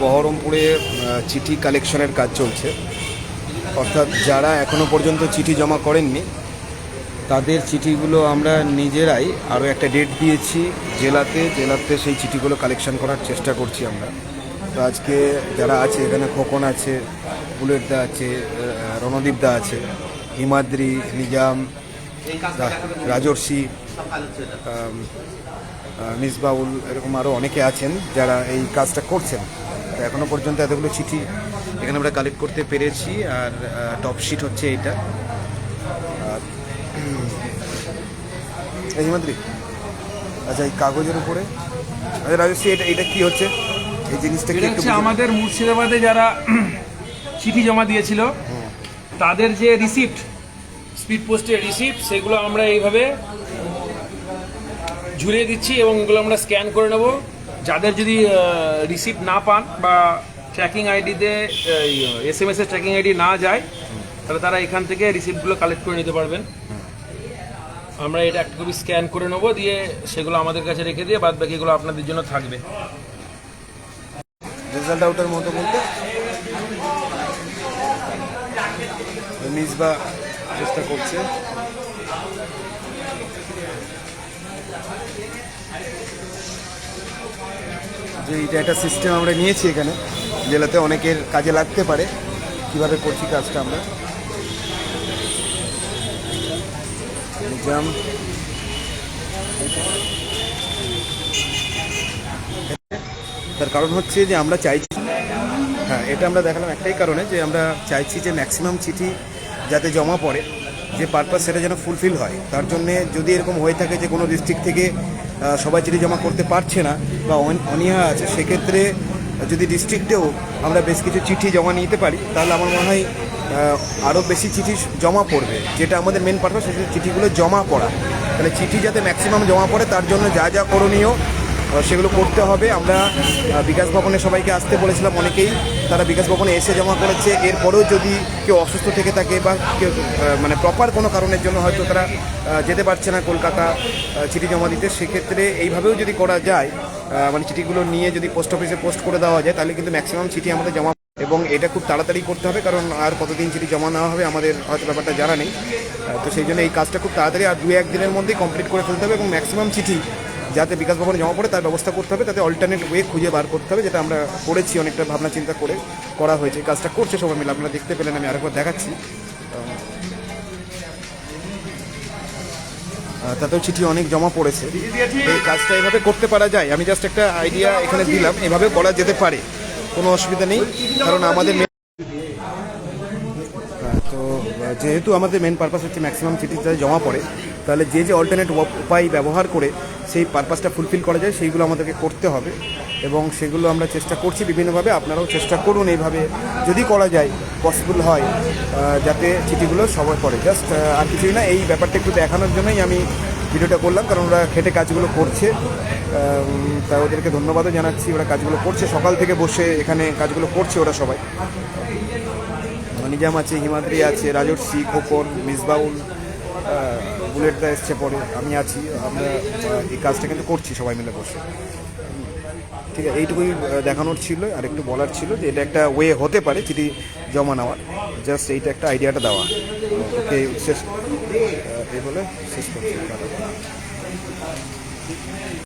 বহরমপুরে চিঠি কালেকশনের কাজ চলছে। অর্থাৎ যারা এখনও পর্যন্ত চিঠি জমা করেননি, তাদের চিঠিগুলো আমরা নিজেরাই আরও একটা ডেট দিয়েছি জেলাতে। জেলাতে সেই চিঠিগুলো কালেকশন করার চেষ্টা করছি আমরা। তো আজকে যারা আছে, এখানে খোকন আছে, বুলেট দা আছে রণদীপ দা আছে, হিমাদ্রি, নিজাম রাজর্ষি মিসবাউল এরকম আরও অনেকে আছেন যারা এই কাজটা করছেন। তো এখনও পর্যন্ত এতগুলো চিঠি এখানে আমরা কালেক্ট করতে পেরেছি আর টপ শিট হচ্ছে এইটা আর হিমাদ্রি আচ্ছা এই কাগজের উপরে। আচ্ছা রাজশ্রী এটা এটা কি হচ্ছে? এই জিনিসটা কি হচ্ছে আমাদের মুর্শিদাবাদে যারা চিঠি জমা দিয়েছিল তাদের যে রিসিপ্ট স্পিড পোস্টের রিসিপ্ট সেগুলো আমরা এইভাবে ঝুলিয়ে দিচ্ছি এবং এগুলো আমরা স্ক্যান করে নেব। যাদের যদি রিসিপ্ট না পান বা ট্র্যাকিং আইডিতে এস এম এস এর ট্র্যাকিং আইডি না যায়, তাহলে তারা এখান থেকে রিসিপ্টগুলো কালেক্ট করে নিতে পারবেন। আমরা এটা একটা কপি স্ক্যান করে নেব, দিয়ে সেগুলো আমাদের কাছে রেখে দিয়ে বাদ বাকিগুলো আপনাদের জন্য থাকবে। রেজাল্ট আউটের মতো বলতে? মিসবা চেষ্টা করছে। যে এটা একটা সিস্টেম আমরা নিয়েছি এখানে জেলাতে অনেকের কাজে লাগতে পারে। কীভাবে করছি কাজটা আমরা? তার কারণ হচ্ছে যে আমরা চাইছি হ্যাঁ এটা আমরা দেখালাম একটাই কারণে যে আমরা চাইছি যে ম্যাক্সিমাম চিঠি যাতে জমা পড়ে। যে পারপাস সেটা যেন ফুলফিল হয়। তার জন্যে যদি এরকম হয়ে থাকে যে কোনো ডিস্ট্রিক্ট থেকে সবাই চিঠি জমা করতে পারছে না বা অন- অনীহা আছে, সেক্ষেত্রে যদি ডিস্ট্রিক্টেও আমরা বেশ কিছু চিঠি জমা নিতে পারি, তাহলে আমার মনে হয় আরও বেশি চিঠি জমা পড়বে। যেটা আমাদের মেন পারপাস সেটা চিঠিগুলো জমা পড়া। তাহলে চিঠি যাতে ম্যাক্সিমাম জমা পড়ে, তার জন্য যা যা করণীয় সেগুলো করতে হবে। আমরা বিকাশ ভবনে সবাইকে আসতে বলেছিলাম অনেকেই। তারা বিকাশ ভবনে এসে জমা করেছে। এরপরেও যদি কেউ অসুস্থ থেকে থাকে বা কেউ মানে প্রপার কোনো কারণের জন্য হয়তো তারা যেতে পারছে না কলকাতা চিঠি জমা দিতে, সেক্ষেত্রে এইভাবেও যদি করা যায় মানে চিঠিগুলো নিয়ে যদি পোস্ট অফিসে পোস্ট করে দেওয়া যায়, তাহলে কিন্তু ম্যাক্সিমাম চিঠি আমাদের জমা এবং এটা খুব তাড়াতাড়ি করতে হবে, কারণ আর কতদিন চিঠি জমা নেওয়া হবে আমাদের হয়তো ব্যাপারটা জানা নেই। তো সেই জন্য এই কাজটা খুব তাড়াতাড়ি আর দু এক দিনের মধ্যেই কমপ্লিট করে ফেলতে হবে এবং ম্যাক্সিমাম চিঠি যাতে বিকাশ ভবনে জমা পড়ে, তার ব্যবস্থা করতে হবে। তাতে অল্টারনেট ওয়ে খুঁজে বার করতে হবে, যেটা আমরা করেছি অনেকটা ভাবনা চিন্তা করে করা হয়েছে। কাজটা করছে সবাই মিলে, আপনারা দেখতে পেলেন, আমি আরেকবার দেখাচ্ছি। তাতেও চিঠি অনেক জমা পড়েছে। এই কাজটা এভাবে করতে পারা যায়। আমি জাস্ট একটা আইডিয়া এখানে দিলাম। এভাবে করা যেতে পারে। কোনো অসুবিধা নেই। কারণ আমাদের তো যেহেতু আমাদের মেন পারপাস হচ্ছে ম্যাক্সিমাম চিঠি জমা পড়ে, তাহলে যে যে অল্টারনেট উপায় ব্যবহার করে সেই পারপাসটা ফুলফিল করা যায়, সেইগুলো আমাদেরকে করতে হবে এবং সেগুলো আমরা চেষ্টা করছি বিভিন্নভাবে, আপনারাও চেষ্টা করুন এইভাবে। যদি করা যায় পসিবল হয় যাতে চিঠিগুলো সবাই পড়ে। জাস্ট আর কিছুই না, এই ব্যাপারটা একটু দেখানোর জন্যই আমি ভিডিওটা করলাম, কারণ ওরা খেটে কাজগুলো করছে। তাই ওদেরকে ধন্যবাদও জানাচ্ছি, ওরা কাজগুলো করছে। সকাল থেকে বসে এখানে কাজগুলো করছে ওরা সবাই। নিজাম আছে, হিমাদ্রি আছে, রাজর্ষি, খোকন, মিসবাউল আহ, বুলেট দা এসছে পরে আমি আছি আমরা এই কাজটা কিন্তু করছি সবাই মিলে বসে। ঠিক আছে এইটুকুই দেখানোর ছিল আর একটু বলার ছিল যে এটা একটা ওয়ে হতে পারে চিঠি জমা নেওয়ার। জাস্ট এইটা একটা আইডিয়াটা দেওয়া। ওকে শেষ এই বলে শেষ করছি।